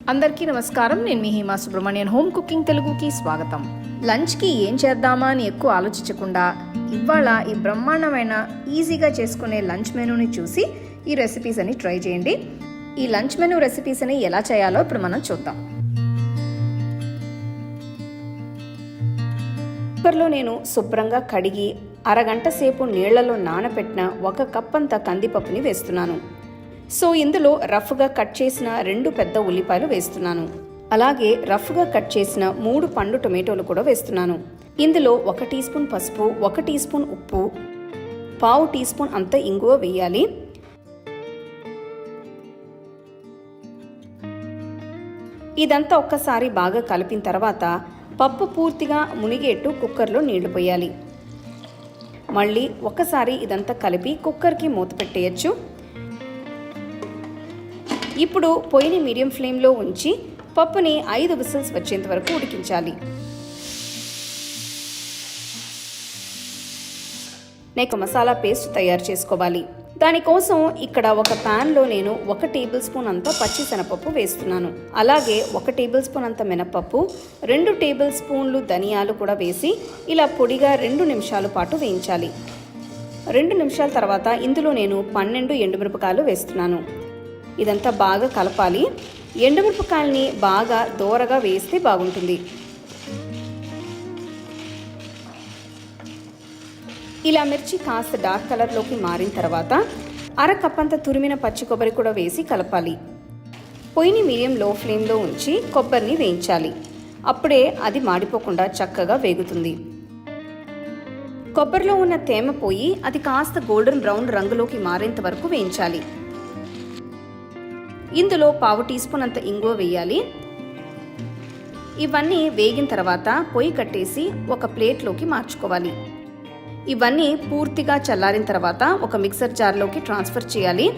అందరికీ నమస్కారం. నేను మీ హేమా సుబ్రహ్మణ్యన్. హోమ్ కుకింగ్ తెలుగుకి స్వాగతం. లంచ్కి ఏం చేద్దామా అని ఎక్కువ ఆలోచించకుండా ఇవాళ ఈ బ్రహ్మాండమైన ఈజీగా చేసుకునే లంచ్ మెనూని చూసి ఈ రెసిపీస్ అని ట్రై చేయండి. ఈ లంచ్ మెనూ రెసిపీస్ అని ఎలా చేయాలో ఇప్పుడు మనం చూద్దాం. కుక్కర్లో నేను శుభ్రంగా కడిగి అరగంట సేపు నీళ్ళలో నానబెట్టిన ఒక కప్ అంత కందిపప్పుని వేస్తున్నాను. సో ఇందులో రఫ్గా కట్ చేసిన రెండు పెద్ద ఉల్లిపాయలు వేస్తున్నాను. అలాగే రఫ్గా కట్ చేసిన మూడు పండు టొమాటోలు కూడా వేస్తున్నాను. ఇందులో ఒక టీ స్పూన్ పసుపు ఒక టీ స్పూన్ ఉప్పు పావు టీ స్పూన్ అంత ఇంగువ వేయాలి. ఇదంతా ఒక్కసారి బాగా కలిపిన తర్వాత పప్పు పూర్తిగా మునిగేట్టు కుక్కర్లో నీళ్ళు పోయాలి. మళ్ళీ ఒకసారి ఇదంతా కలిపి కుక్కర్కి మూత పెట్టేయచ్చు. ఇప్పుడు పొయ్యిని మీడియం ఫ్లేమ్లో ఉంచి పప్పుని ఐదు విసిల్స్ వచ్చేంత వరకు ఉడికించాలి. నేను మసాలా పేస్ట్ తయారు చేసుకోవాలి. దానికోసం ఇక్కడ ఒక ప్యాన్లో నేను ఒక టేబుల్ స్పూన్ అంత పచ్చి శనపప్పు వేస్తున్నాను. అలాగే ఒక టేబుల్ స్పూన్ అంత మినపప్పు రెండు టేబుల్ స్పూన్లు ధనియాలు కూడా వేసి ఇలా పొడిగా రెండు నిమిషాల పాటు వేయించాలి. రెండు నిమిషాల తర్వాత ఇందులో నేను పన్నెండు ఎండుమిరపకాయలు వేస్తున్నాను. ఇదంతా బాగా కలపాలి. ఎండుమిరపకాయల్ని బాగా దోరగా వేస్తే బాగుంటుంది. ఇలా మిర్చి కాస్త డార్క్ కలర్లోకి మారిన తర్వాత అర కప్పంత తురిమిన పచ్చి కొబ్బరి కూడా వేసి కలపాలి. పొయ్యిని మీడియం లో ఫ్లేమ్లో ఉంచి కొబ్బరిని వేయించాలి. అప్పుడే అది మాడిపోకుండా చక్కగా వేగుతుంది. కొబ్బరిలో ఉన్న తేమ పోయి అది కాస్త గోల్డెన్ బ్రౌన్ రంగులోకి మారేంత వరకు వేయించాలి. ఇందులో పావు టీ స్పూన్ అంత ఇంగువ వేయాలి. ఇవన్నీ వేగిన తర్వాత పొయ్యి కట్టేసి ఒక ప్లేట్లోకి మార్చుకోవాలి. ఇవన్నీ పూర్తిగా చల్లారిన తర్వాత ఒక మిక్సర్ జార్లోకి ట్రాన్స్ఫర్ చేయాలి.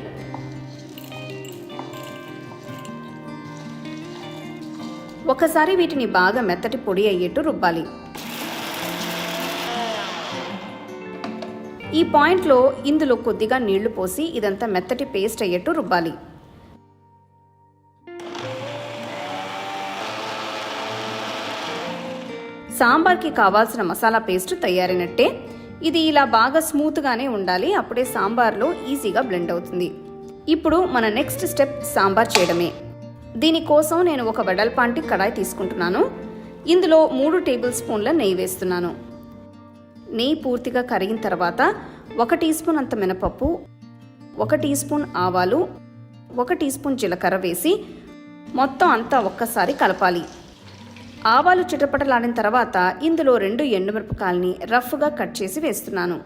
ఒకసారి వీటిని బాగా మెత్తటి పొడి అయ్యేట్టు రుబ్బాలి. ఈ పాయింట్లో ఇందులో కొద్దిగా నీళ్ళు పోసి ఇదంతా మెత్తటి పేస్ట్ అయ్యేట్టు రుబ్బాలి. సాంబార్కి కావాల్సిన మసాలా పేస్ట్ తయారైనట్టే. ఇది ఇలా బాగా స్మూత్గానే ఉండాలి అప్పుడే సాంబార్లో ఈజీగా బ్లెండ్ అవుతుంది. ఇప్పుడు మన నెక్స్ట్ స్టెప్ సాంబార్ చేయడమే. దీనికోసం నేను ఒక వెడల్పాంటి కడాయి తీసుకుంటున్నాను. ఇందులో మూడు టేబుల్ స్పూన్ల నెయ్యి వేస్తున్నాను. నెయ్యి పూర్తిగా కరిగిన తర్వాత ఒక టీ స్పూన్ అంత మినపప్పు ఒక టీ స్పూన్ ఆవాలు ఒక టీ స్పూన్ జీలకర్ర వేసి మొత్తం అంతా ఒక్కసారి కలపాలి. ఆవాలు చిటపటలాడిన తర్వాత ఇందులో రెండు ఎండుమిరపకాయల్ని రఫ్గా కట్ చేసి వేస్తున్నాను.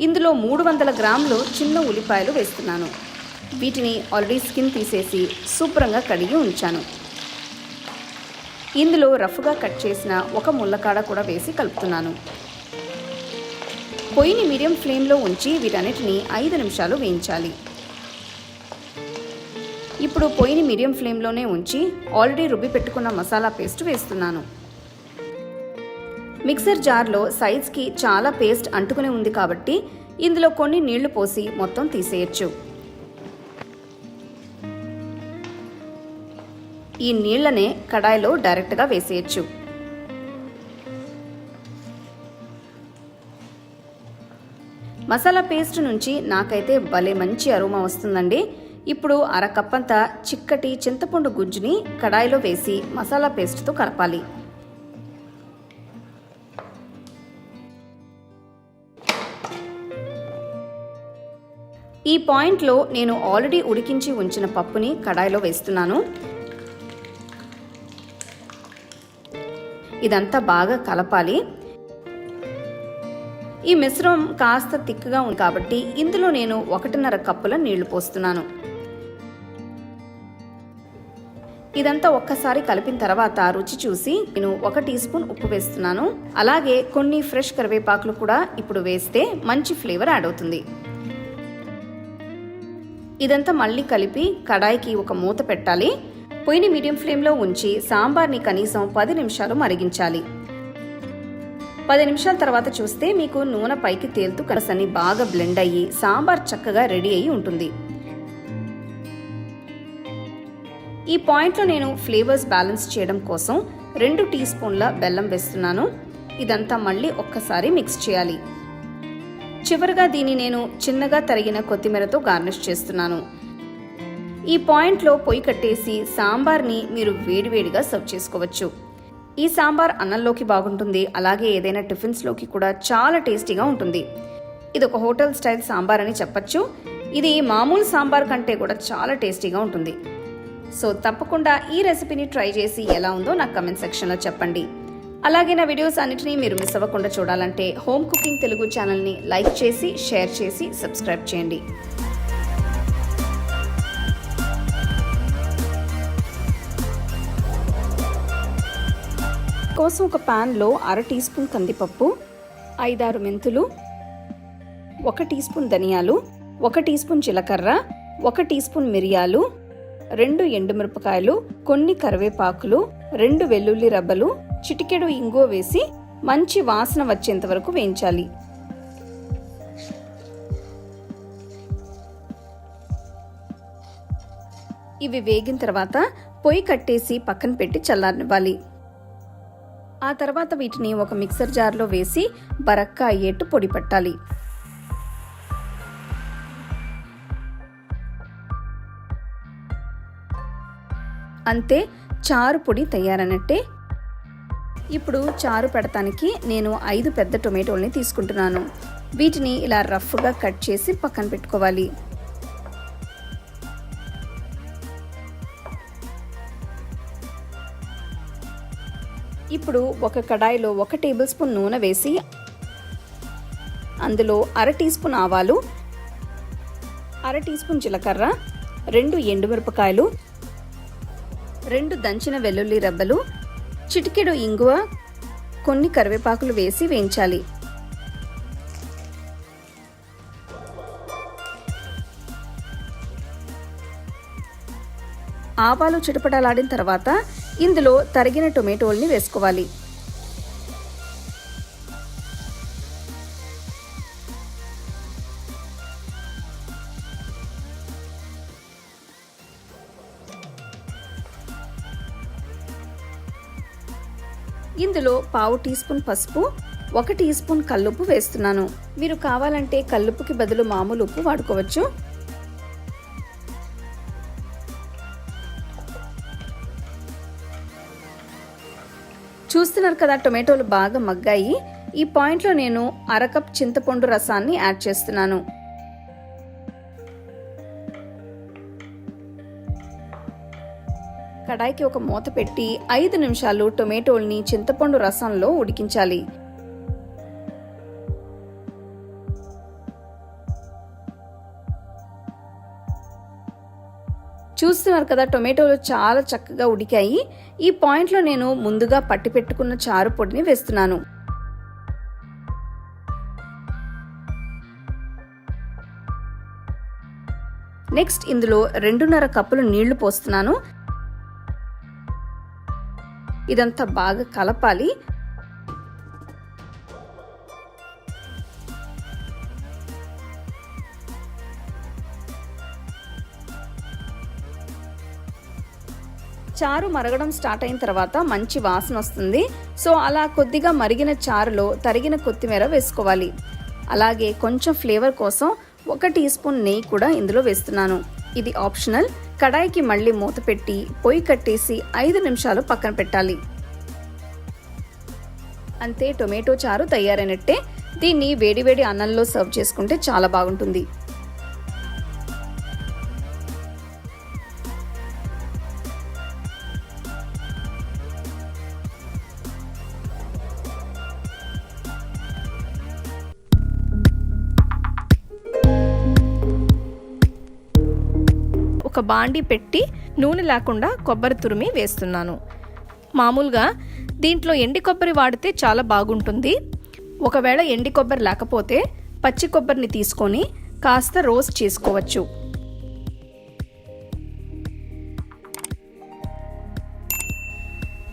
ఇందులో మూడు వందల గ్రాములు చిన్న ఉల్లిపాయలు వేస్తున్నాను. వీటిని ఆల్రెడీ స్కిన్ తీసేసి శుభ్రంగా కడిగి ఉంచాను. ఇందులో రఫ్గా కట్ చేసిన ఒక ముల్లకాడ కూడా వేసి కలుపుతున్నాను. పొయ్యిని మీడియం ఫ్లేమ్లో ఉంచి వీటన్నిటిని ఐదు నిమిషాలు వేయించాలి. ఇప్పుడు పొయ్యిని మీడియం ఫ్లేమ్లోనే ఉంచి ఆల్రెడీ రుబ్బి పెట్టుకున్న మసాలా పేస్ట్ వేస్తున్నాను. మిక్సర్ జార్లో సైజ్కి చాలా పేస్ట్ అంటుకుని ఉంది కాబట్టి ఇందులో కొన్ని నీళ్ళు పోసి మొత్తం తీసేయచ్చు. ఈ నీళ్ళనే కడాయిలో డైరెక్ట్గా వేసేయచ్చు. మసాలా పేస్ట్ నుంచి నాకైతే భలే మంచి అరుమ వస్తుందండి. ఇప్పుడు అర కప్పంతా చిక్కటి చింతపండు గుజ్జుని కడాయిలో వేసి మసాలా పేస్ట్తో కలపాలి. ఈ పాయింట్లో నేను ఆల్రెడీ ఉడికించి ఉంచిన పప్పుని కడాయిలో వేస్తున్నాను. ఇదంతా బాగా కలపాలి. ఈ మిశ్రమం కాస్త తిక్కుగా ఉంది కాబట్టి ఇందులో నేను ఒకటిన్నర కప్పుల నీళ్ళు పోస్తున్నాను. ఇదంతా ఒక్కసారి కలిపిన తర్వాత రుచి చూసి నేను ఒక టీ స్పూన్ ఉప్పు వేస్తున్నాను. అలాగే కొన్ని ఫ్రెష్ కరివేపాకులు కూడా ఇప్పుడు వేస్తే మంచి ఫ్లేవర్ యాడ్ అవుతుంది. ఇదంతా మళ్ళీ కలిపి కడాయికి ఒక మూత పెట్టాలి. పొయ్యిని మీడియం ఫ్లేమ్లో ఉంచి సాంబార్ని కనీసం పది నిమిషాలు మరిగించాలి. పది నిమిషాల తర్వాత చూస్తే మీకు నూనె పైకి తేలుతూ కలసని బాగా బ్లెండ్ అయ్యి సాంబార్ చక్కగా రెడీ అయ్యి ఉంటుంది. ఈ పాయింట్లో నేను ఫ్లేవర్స్ బ్యాలెన్స్ చేయడం కోసం రెండు టీ స్పూన్ల బెల్లం వేస్తున్నాను. ఇదంతా మళ్ళీ ఒక్కసారి మిక్స్ చేయాలి. చివరగా దీన్ని నేను చిన్నగా తరిగిన కొత్తిమీరతో గార్నిష్ చేస్తున్నాను. ఈ పాయింట్లో పొయ్యి కట్టేసి సాంబార్ని మీరు వేడివేడిగా సర్వ్ చేసుకోవచ్చు. ఈ సాంబార్ అన్నంలోకి బాగుంటుంది. అలాగే ఏదైనా టిఫిన్స్లోకి కూడా చాలా టేస్టీగా ఉంటుంది. ఇది ఒక హోటల్ స్టైల్ సాంబార్ అని చెప్పచ్చు. ఇది మామూలు సాంబార్ కంటే కూడా చాలా టేస్టీగా ఉంటుంది. సో తప్పకుండా ఈ రెసిపీని ట్రై చేసి ఎలా ఉందో నాకు కమెంట్ సెక్షన్లో చెప్పండి. అలాగే నా వీడియోస్ అన్నిటినీ మీరు మిస్ అవ్వకుండా చూడాలంటే హోమ్ కుకింగ్ తెలుగు ఛానల్ని లైక్ చేసి షేర్ చేసి సబ్స్క్రైబ్ చేయండి. కోసం ఒక ప్యాన్లో అర టీ స్పూన్ కందిపప్పు ఐదారు మెంతులు ఒక టీ స్పూన్ ధనియాలు ఒక టీ స్పూన్ జీలకర్ర ఒక టీ స్పూన్ మిరియాలు రెండు ఎండుమిరపకాయలు కొన్ని కరివేపాకులు రెండు వెల్లుల్లి రబ్బలు చిటికెడు ఇంగువ వేసి మంచి వాసన వచ్చేంత వరకు వేయించాలి. ఇవి వేగిన తర్వాత పొయ్యి కట్టేసి పక్కన పెట్టి చల్లారనివ్వాలి. ఆ తర్వాత వీటిని ఒక మిక్సర్ జార్లో వేసి బరక్క అయ్యేట్టు పొడి పట్టాలి. అంతే చారు పొడి తయారనట్టే. ఇప్పుడు చారు పెడతానికి నేను ఐదు పెద్ద టొమాటోల్ని తీసుకుంటున్నాను. వీటిని ఇలా రఫ్గా కట్ చేసి పక్కన పెట్టుకోవాలి. ఇప్పుడు ఒక కడాయిలో ఒక టేబుల్ స్పూన్ నూనె వేసి అందులో అర టీ స్పూన్ ఆవాలు అర టీ స్పూన్ జీలకర్ర రెండు ఎండుమిరపకాయలు రెండు దంచిన వెల్లుల్లి రెబ్బలు చిటికెడు ఇంగువ కొన్ని కరివేపాకులు వేసి వేయించాలి. ఆవాలు చిటపటలాడిన తర్వాత ఇందులో తరిగిన టొమాటోల్ని వేసుకోవాలి. పావు టీ స్పూన్ పసుపు ఒక టీ స్పూన్ కల్లుప్పు వేస్తున్నాను. మీరు కావాలంటే కల్లుప్పుకి బదులు మామూలు ఉప్పు వాడుకోవచ్చు. చూస్తున్నారు కదా టొమాటోలు బాగా మగ్గాయి. ఈ పాయింట్లో నేను అరకప్ చింతపండు రసాన్ని యాడ్ చేస్తున్నాను. కడాయికి ఒక మూత పెట్టి ఐదు నిమిషాలు టొమాటోల్ని చింతపండు రసంలో ఉడికించాలి. చూస్తున్నారు కదా టొమాటోలు చాలా చక్కగా ఉడికాయి. ఈ పాయింట్లో నేను ముందుగా పట్టి పెట్టుకున్న చారు పొడిని వేస్తున్నాను. నెక్స్ట్ ఇందులో రెండున్నర కప్పులు నీళ్ళు పోస్తున్నాను. ఇదంతా బాగా కలపాలి. చారు మరగడం స్టార్ట్ అయిన తర్వాత మంచి వాసన వస్తుంది. సో అలా కొద్దిగా మరిగిన చారులో తరిగిన కొత్తిమీర వేసుకోవాలి. అలాగే కొంచెం ఫ్లేవర్ కోసం ఒక టీ స్పూన్ నెయ్యి కూడా ఇందులో వేస్తున్నాను. ఇది ఆప్షనల్. కడాయికి మళ్ళీ మూత పెట్టి పొయ్యి కట్టేసి ఐదు నిమిషాలు పక్కన పెట్టాలి. అంతే టొమాటో చారు తయారైనట్టే. దీన్ని వేడివేడి అన్నంలో సర్వ్ చేసుకుంటే చాలా బాగుంటుంది. ఒక బాండి పెట్టి నూనె లేకుండా కొబ్బరి తురిమి వేస్తున్నాను. మామూలుగా దీంట్లో ఎండి కొబ్బరి వాడితే చాలా బాగుంటుంది. ఒకవేళ ఎండి కొబ్బరి లేకపోతే పచ్చి కొబ్బరిని తీసుకొని కాస్త రోస్ట్ చేసుకోవచ్చు.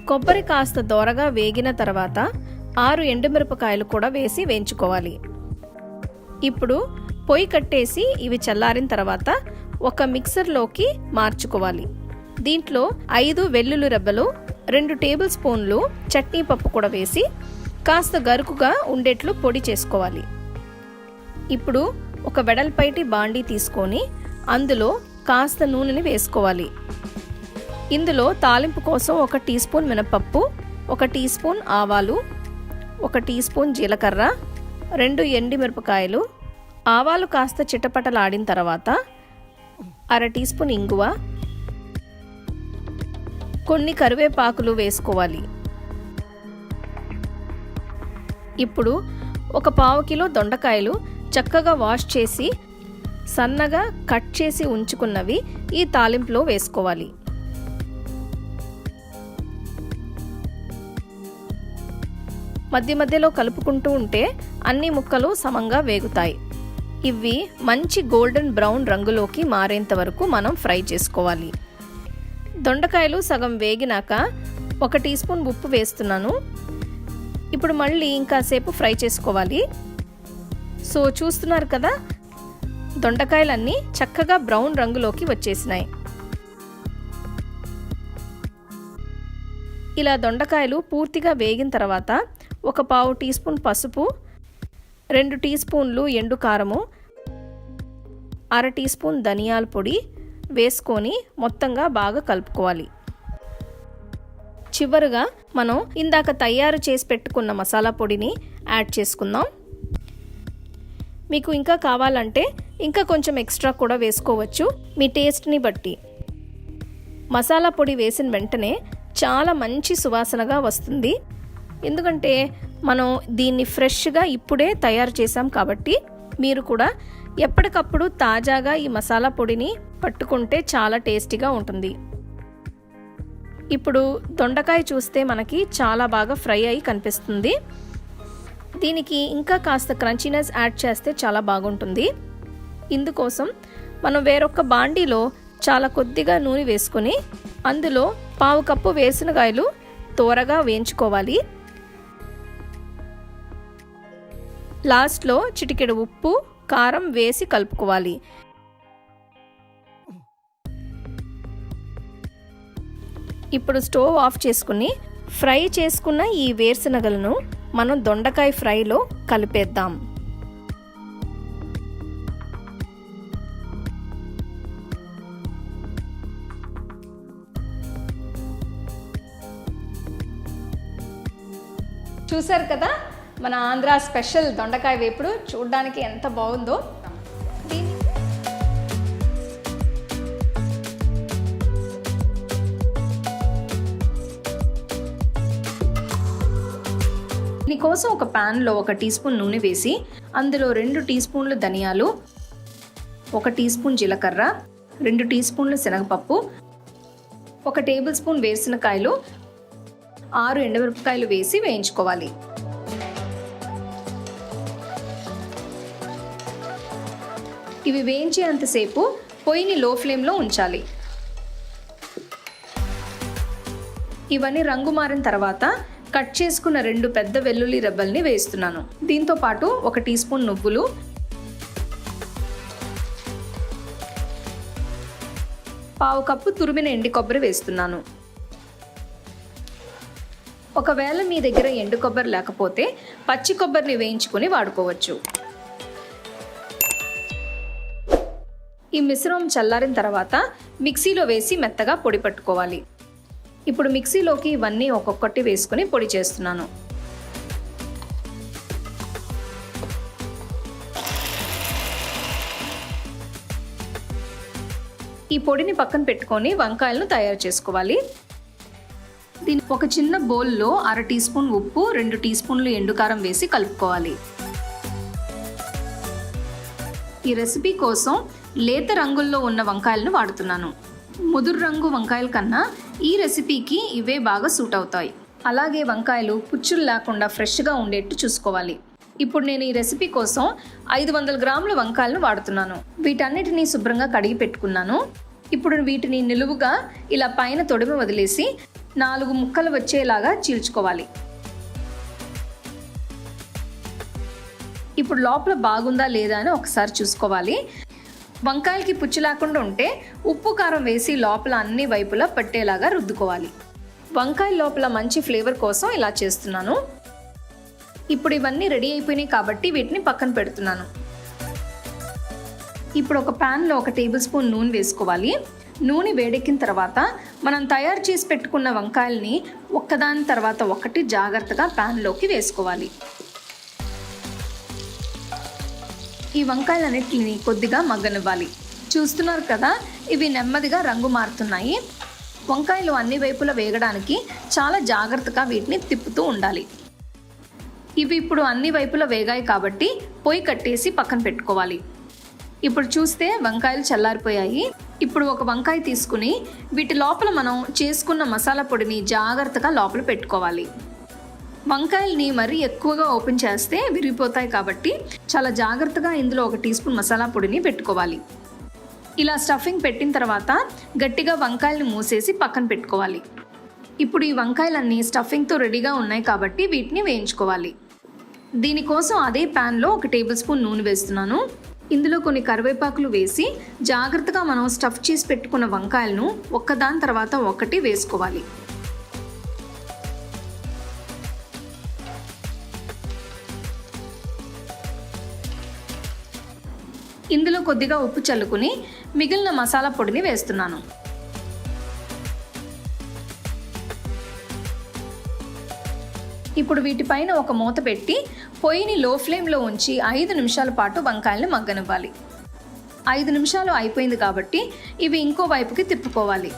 కొబ్బరి కాస్త దోరగా వేగిన తర్వాత ఆరు ఎండుమిరపకాయలు కూడా వేసి వేయించుకోవాలి. ఇప్పుడు పొయ్యి కట్టేసి ఇవి చల్లారిన తర్వాత ఒక మిక్సర్లోకి మార్చుకోవాలి. దీంట్లో ఐదు వెల్లుల్లి రెబ్బలు రెండు టేబుల్ స్పూన్లు చట్నీ పప్పు కూడా వేసి కాస్త గరుకుగా ఉండేట్లు పొడి చేసుకోవాలి. ఇప్పుడు ఒక వెడల్పైటి బాండీ తీసుకొని అందులో కాస్త నూనెని వేసుకోవాలి. ఇందులో తాలింపు కోసం ఒక టీ స్పూన్ మినపప్పు ఒక టీ స్పూన్ ఆవాలు ఒక టీ స్పూన్ జీలకర్ర రెండు ఎండి మిరపకాయలు ఆవాలు కాస్త చిటపటలాడిన తర్వాత అర టీ స్పూన్ ఇంగువ. కొన్ని కరివేపాకులు వేసుకోవాలి. ఇప్పుడు ఒక పావు కిలో దొండకాయలు చక్కగా వాష్ చేసి సన్నగా కట్ చేసి ఉంచుకున్నవి ఈ తాలింపులో వేసుకోవాలి. మధ్య మధ్యలో కలుపుకుంటూ ఉంటే అన్ని ముక్కలు సమంగా వేగుతాయి. ఇవి మంచి గోల్డెన్ బ్రౌన్ రంగులోకి మారేంత వరకు మనం ఫ్రై చేసుకోవాలి. దొండకాయలు సగం వేగినాక ఒక టీ స్పూన్ ఉప్పు వేస్తున్నాను. ఇప్పుడు మళ్ళీ ఇంకాసేపు ఫ్రై చేసుకోవాలి. సో చూస్తున్నారు కదా దొండకాయలన్నీ చక్కగా బ్రౌన్ రంగులోకి వచ్చేసినాయి. ఇలా దొండకాయలు పూర్తిగా వేగిన తర్వాత ఒక పావు టీ స్పూన్ పసుపు రెండు టీ స్పూన్లు ఎండు కారము అర టీ స్పూన్ ధనియాల పొడి వేసుకొని మొత్తంగా బాగా కలుపుకోవాలి. చివరగా మనం ఇందాక తయారు చేసి పెట్టుకున్న మసాలా పొడిని యాడ్ చేసుకుందాం. మీకు ఇంకా కావాలంటే ఇంకా కొంచెం ఎక్స్ట్రా కూడా వేసుకోవచ్చు. మీ టేస్ట్ని బట్టి. మసాలా పొడి వేసిన వెంటనే చాలా మంచి సువాసనగా వస్తుంది. ఎందుకంటే మనం దీన్ని ఫ్రెష్గా ఇప్పుడే తయారు చేసాం కాబట్టి మీరు కూడా ఎప్పటికప్పుడు తాజాగా ఈ మసాలా పొడిని పట్టుకుంటే చాలా టేస్టీగా ఉంటుంది. ఇప్పుడు దొండకాయ చూస్తే మనకి చాలా బాగా ఫ్రై అయి కనిపిస్తుంది. దీనికి ఇంకా కాస్త క్రంచీనెస్ యాడ్ చేస్తే చాలా బాగుంటుంది. ఇందుకోసం మనం వేరొక బాండీలో చాలా కొద్దిగా నూనె వేసుకొని అందులో పావు కప్పు వేసినకాయలు త్వరగా వేయించుకోవాలి. లాస్ట్లో చిటికెడు ఉప్పు కారం వేసి కలుపుకోవాలి. ఇప్పుడు స్టవ్ ఆఫ్ చేసుకుని ఫ్రై చేసుకున్న ఈ వేరుశనగలను మనం దొండకాయ ఫ్రైలో కలిపేద్దాం. చూసారు కదా? మన ఆంధ్ర స్పెషల్ దొండకాయ వేపుడు చూడడానికి ఎంత బాగుందో. దీనికోసం ఒక ప్యాన్లో ఒక టీ స్పూన్ నూనె వేసి అందులో రెండు టీ స్పూన్లు ధనియాలు ఒక టీ స్పూన్ జీలకర్ర రెండు టీ స్పూన్లు శనగపప్పు ఒక టేబుల్ స్పూన్ వేరుశనకాయలు ఆరు ఎండమిరపకాయలు వేసి వేయించుకోవాలి. ఇవి వేయించేంతసేపు పొయ్యిని లో ఫ్లేమ్లో ఉంచాలి. ఇవన్నీ రంగు మారిన తర్వాత కట్ చేసుకున్న రెండు పెద్ద వెల్లుల్లి రెబ్బల్ని వేస్తున్నాను. దీంతో పాటు ఒక టీ స్పూన్ నువ్వులు పావు కప్పు తురిమిన ఎండి కొబ్బరి వేస్తున్నాను. ఒకవేళ మీ దగ్గర ఎండు కొబ్బరి లేకపోతే పచ్చి కొబ్బరిని వేయించుకొని వాడుకోవచ్చు. ఈ మిశ్రమం చల్లారిన తర్వాత మిక్సీలో వేసి మెత్తగా పొడి పట్టుకోవాలి. ఇప్పుడు మిక్సీలోకి ఇవన్నీ ఒక్కొక్కటి వేసుకుని పొడి చేస్తున్నాను. ఈ పొడిని పక్కన పెట్టుకొని వంకాయలను తయారు చేసుకోవాలి. దీని ఒక చిన్న బౌల్లో అర టీ స్పూన్ ఉప్పు రెండు టీ స్పూన్లు ఎండుకారం వేసి కలుపుకోవాలి. ఈ రెసిపీ కోసం లేత రంగుల్లో ఉన్న వంకాయలను వాడుతున్నాను. ముదురు రంగు వంకాయల కన్నా ఈ రెసిపీకి ఇవే బాగా సూట్ అవుతాయి. అలాగే వంకాయలు పుచ్చులు లేకుండా ఫ్రెష్గా ఉండేట్టు చూసుకోవాలి. ఇప్పుడు నేను ఈ రెసిపీ కోసం ఐదు వందల గ్రాముల వంకాయలను వాడుతున్నాను. వీటన్నిటిని శుభ్రంగా కడిగి పెట్టుకున్నాను. ఇప్పుడు వీటిని నిలువుగా ఇలా పైన తొడిమి వదిలేసి నాలుగు ముక్కలు వచ్చేలాగా చీల్చుకోవాలి. ఇప్పుడు లోపల బాగుందా లేదా అని ఒకసారి చూసుకోవాలి. వంకాయలకి పుచ్చు లేకుండా ఉంటే ఉప్పు కారం వేసి లోపల అన్ని వైపులా పట్టేలాగా రుద్దుకోవాలి. వంకాయ లోపల మంచి ఫ్లేవర్ కోసం ఇలా చేస్తున్నాను. ఇప్పుడు ఇవన్నీ రెడీ అయిపోయినాయి కాబట్టి వీటిని పక్కన పెడుతున్నాను. ఇప్పుడు ఒక ప్యాన్లో ఒక టేబుల్ స్పూన్ నూనె వేసుకోవాలి. నూనె వేడెక్కిన తర్వాత మనం తయారు చేసి పెట్టుకున్న వంకాయల్ని ఒక్కదాని తర్వాత ఒకటి జాగ్రత్తగా ప్యాన్లోకి వేసుకోవాలి. ఈ వంకాయలన్నిటిని కొద్దిగా మగ్గనివ్వాలి. చూస్తున్నారు కదా ఇవి నెమ్మదిగా రంగు మారుతున్నాయి. వంకాయలు అన్ని వైపులా వేగడానికి చాలా జాగ్రత్తగా వీటిని తిప్పుతూ ఉండాలి. ఇవి ఇప్పుడు అన్ని వైపులా వేగాయి కాబట్టి పొయ్యి కట్టేసి పక్కన పెట్టుకోవాలి. ఇప్పుడు చూస్తే వంకాయలు చల్లారిపోయాయి. ఇప్పుడు ఒక వంకాయ తీసుకుని వీటి లోపల మనం చేసుకున్న మసాలా పొడిని జాగ్రత్తగా లోపల పెట్టుకోవాలి. వంకాయల్ని మరీ ఎక్కువగా ఓపెన్ చేస్తే విరిగిపోతాయి కాబట్టి చాలా జాగ్రత్తగా ఇందులో ఒక టీ స్పూన్ మసాలా పొడిని పెట్టుకోవాలి. ఇలా స్టఫింగ్ పెట్టిన తర్వాత గట్టిగా వంకాయలను మూసేసి పక్కన పెట్టుకోవాలి. ఇప్పుడు ఈ వంకాయలన్నీ స్టఫింగ్తో రెడీగా ఉన్నాయి కాబట్టి వీటిని వేయించుకోవాలి. దీనికోసం అదే ప్యాన్లో ఒక టేబుల్ స్పూన్ నూనె వేస్తున్నాను. ఇందులో కొన్ని కరివేపాకులు వేసి జాగ్రత్తగా మనం స్టఫ్ చేసి పెట్టుకున్న వంకాయలను ఒక్కదాని తర్వాత ఒకటి వేసుకోవాలి. ఇందులో కొద్దిగా ఉప్పు చల్లుకుని మిగిలిన మసాలా పొడిని వేస్తున్నాను. ఇప్పుడు వీటిపైన ఒక మూత పెట్టి పొయ్యిని లో ఫ్లేమ్లో ఉంచి ఐదు నిమిషాల పాటు వంకాయల్ని మగ్గనివ్వాలి. ఐదు నిమిషాలు అయిపోయింది కాబట్టి ఇవి ఇంకో వైపుకి తిప్పుకోవాలి.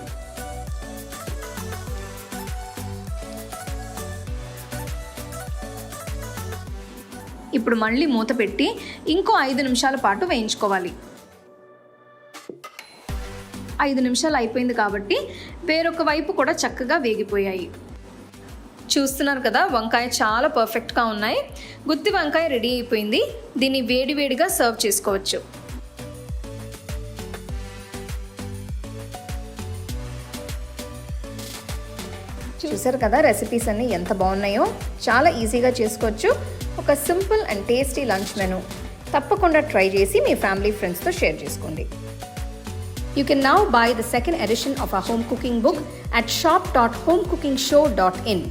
ఇప్పుడు మళ్ళీ మూత పెట్టి ఇంకో ఐదు నిమిషాల పాటు వేయించుకోవాలి. ఐదు నిమిషాలు అయిపోయింది కాబట్టి వేరొక వైపు కూడా చక్కగా వేగిపోయాయి. చూస్తున్నారు కదా వంకాయ చాలా పర్ఫెక్ట్గా ఉన్నాయి. గుత్తి వంకాయ రెడీ అయిపోయింది. దీన్ని వేడివేడిగా సర్వ్ చేసుకోవచ్చు. చూసారు కదా రెసిపీస్ అన్నీ ఎంత బాగున్నాయో. చాలా ఈజీగా చేసుకోవచ్చు. ఒక simple and tasty lunch menu. తప్పకుండా ట్రై చేసి మీ ఫ్యామిలీ ఫ్రెండ్స్తో షేర్ చేసుకోండి. You can now buy the second edition of a home cooking book at shop dot home cooking show dot in